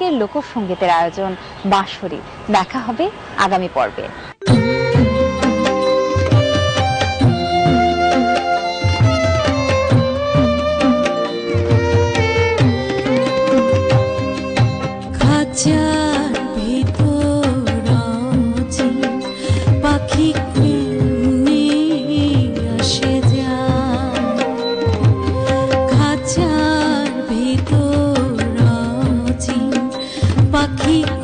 আজকের লোকসঙ্গীতের আয়োজন বাঁশরি। দেখা হবে আগামী পর্বে। ভিতর পাখি पाखी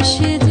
这些。